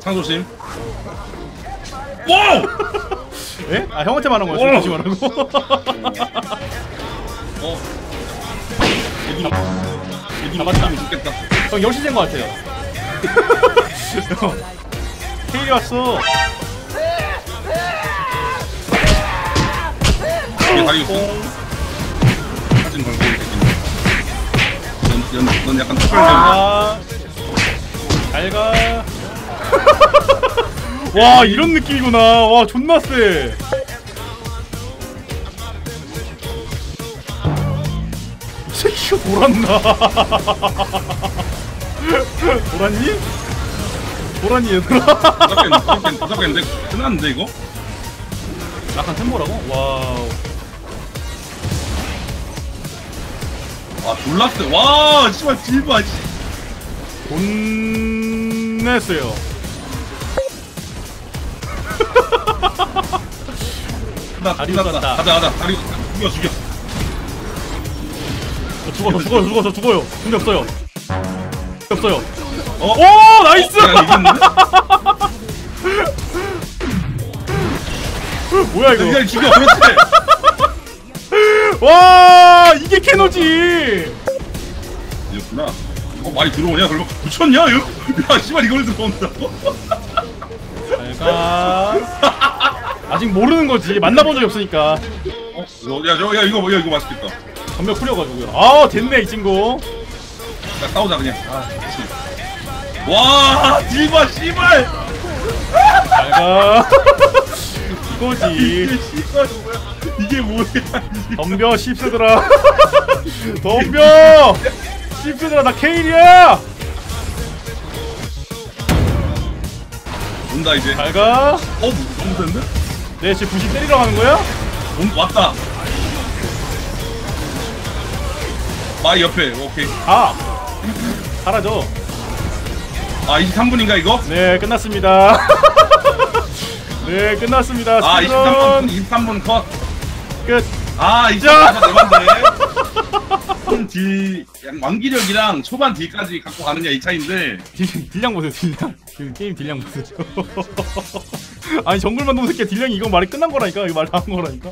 창조심. 와우! 예? 아 형한테 말한 오! 거야 조심하라고 어, 여기 여기 아, 맞다 죽겠다. 형 열시된 거 같아요 형, 케일이 왔어 이게 다리 있어. 사진 걸고. 넌, 넌, 넌 약간 특별한. 아, 잘가 와 이런 느낌이구나 와 존나 쎄이 새끼가 돌았나 돌았니? 돌았니 얘들아 다섯 개인데, 끝났는데, 이거? 약간 템포라고? 와우 와, 졸라 세. 와, 씨발, 딜봐, 씨. 돈 냈어요 나, 다리 끝났다. 갔다. 가자, 가자. 다리, 죽여, 죽여. 저 죽어 저 죽어 저 죽어 저 죽어요 돈이 없어요 없어요 어? 오 나이스 내가 이겼는데? 뭐야 이거 그냥 죽여, 그렇지. 와 이게 캐노지 이겼구나. 어, 많이 들어오냐? 그럼 붙였냐? 이거? 야, 씨발, 이걸 들어온다고? 잘가 아직 모르는 거지 만나본 적이 없으니까 어, 이거, 야, 저, 야, 이거, 야, 이거 맛있겠다. 전멸 풀려가지고요 아 됐네 이 친구 야, 싸우자, 그냥. 아. 와, 딜봐, 씨발! 잘가 이거지 이게 씨발, 뭐야? 이게 뭐야? 덤벼 씹새들아 덤벼 씹새들아 나 케일이야 온다, 이제. 잘가 어, 너무 센데? 내 지금 부시 때리러 가는 거야? 온, 왔다. 마이 옆에, 오케이. 가 사라져 아, 23분인가, 이거? 네 끝났습니다 네 끝났습니다 아, 스피드런 23분, 23분 컷. 끝 아, 자. 23분 대반대. 총 딜, 양- 완기력이랑 초반 딜까지 갖고 가느냐, 이 차인데. 딜, 딜량 보세요 딜량 지금 게임 딜량 보세요 아니 정글만 놈 새끼 딜량이 이거 말이 끝난 거라니까 이거 말다한 거라니까